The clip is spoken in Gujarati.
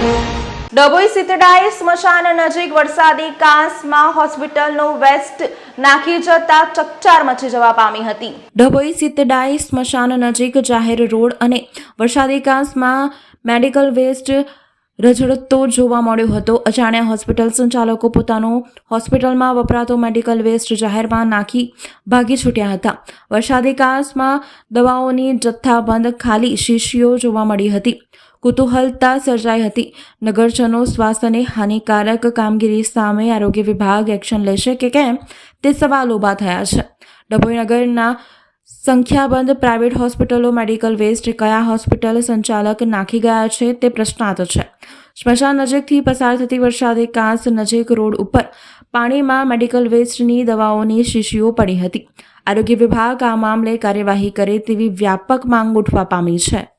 ડભોઈ સિતડાઈ સ્મશાન નજીક વરસાદી કાંસમાં હોસ્પિટલનો વેસ્ટ નાખી જતા ચકચાર મચી જવા પામી હતી. ડભોઈ સિતડાઈ સ્મશાન નજીક જાહેર રોડ અને વરસાદી કાંસમાં મેડિકલ વેસ્ટ રઝળતો જોવા મળ્યો હતો. અજાણ્યા હોસ્પિટલ સંચાલકો પોતાનો હોસ્પિટલમાં વપરાતો મેડિકલ વેસ્ટ જાહેરમાં નાખી ભાગી છૂટ્યા હતા. વરસાદી કાંસમાં દવાઓની જથ્થાબંધ ખાલી શીશીઓ જોવા મળી હતી. કુતૂહલતા સર્જાઈ હતી. નગરજનો સ્વાસ્થ્યને હાનિકારક કામગીરી સામે આરોગ્ય વિભાગ એક્શન લેશે કે કેમ તે સવાલ ઊભા થયા છે. ડભોઈ નગરના સંખ્યાબંધ પ્રાઇવેટ હોસ્પિટલો, મેડિકલ વેસ્ટ, કયા હોસ્પિટલ સંચાલક નાખી ગયા છે તે પ્રશ્નાર્થ છે. સ્મશાન નજીકથી પસાર થતી વરસાદે કાંસ નજીક રોડ ઉપર પાણીમાં મેડિકલ વેસ્ટની દવાઓની શીશીઓ પડી હતી. આરોગ્ય વિભાગ આ મામલે કાર્યવાહી કરે તેવી વ્યાપક માંગ ઉઠવા પામી છે.